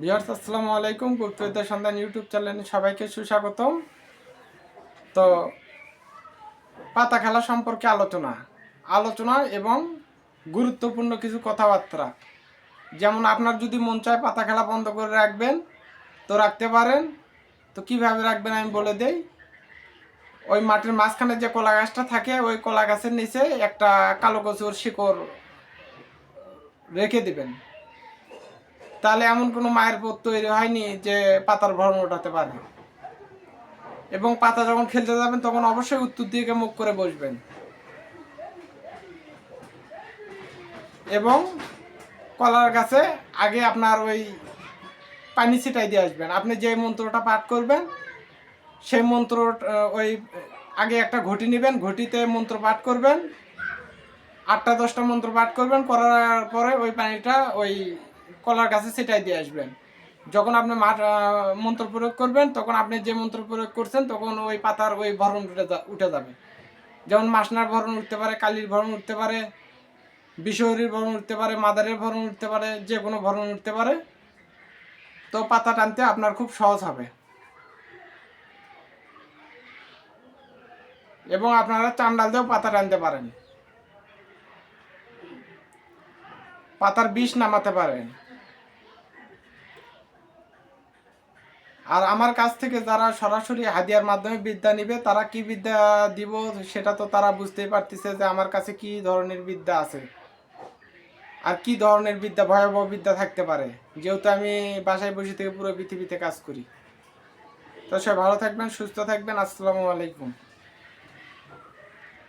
Viewers, আসসালামু আলাইকুম। গুপ্তবিদ্যা সন্ধান ইউটিউব চ্যানেলে সবাইকে সুস্বাগতম। তো, পাতা খেলা সম্পর্কে আলোচনা। আলোচনা এবং গুরুত্বপূর্ণ কিছু কথাবার্তা। যেমন, আপনার যদি মন চায় পাতা খেলা বন্ধ করে রাখবেন, তো রাখতে পারেন। তো কীভাবে রাখবেন আমি বলে দেই। ওই মাটির মাঝখানে যে কলা গাছটা থাকে, ওই কলা গাছের নিচে একটা কালো কচুর শিকড় রেখে দিবেন। তাহলে এমন কোনো মায়ের পথ তৈরি হয়নি যে পাতার ভরণ ওঠাতে পারে এবং পাতা যখন খেলতে যাবেন, তখন অবশ্যই উত্তর দিকে মুখ করে বসবেন। এবং কলার কাছে আগে আপনার ওই পানি ছিটাই দিয়ে আসবেন। আপনি যে মন্ত্রটা পাঠ করবেন, সেই মন্ত্র ওই, আগে একটা ঘটি নেবেন, ঘটিতে মন্ত্র পাঠ করবেন। আটটা দশটা মন্ত্র পাঠ করবেন, করার পরে ওই পানিটা ওই কলার গাছে সেটাই দিয়ে আসবেন। যখন আপনি মন্ত্র প্রয়োগ করবেন, তখন আপনি যে মন্ত্র প্রয়োগ করছেন, তখন ওই পাতার ওই ভরণ উঠে যাবে। যেমন মাসনার ভরণ উঠতে পারে, কালির ভরণ উঠতে পারে বিষহরির ভরণ উঠতে পারে, মাদারের ভরণ উঠতে পারে, যে কোনো ভরণ উঠতে পারে। তো পাতা টানতে আপনার খুব সহজ হবে। এবং আপনারা চান্ডাল দিয়েও পাতা টানতে পারেন। পাতার বিষ নামাতে পারেন। আর আমার কাছ থেকে যারা সরাসরি হাদিয়ার মাধ্যমে বিদ্যা নিবে, তারা কি বিদ্যা দিব সেটা তো তারা বুঝতেই পারতেছে যে আমার কাছে কি ধরনের বিদ্যা আছে। আর কি ধরনের বিদ্যা, ভয়াবহ বিদ্যা থাকতে পারে? যেহেতু আমি বাসায় বসে থেকে পুরো পৃথিবীতে কাজ করি। তো সবাই ভালো থাকবেন, সুস্থ থাকবেন, আসসালামু আলাইকুম।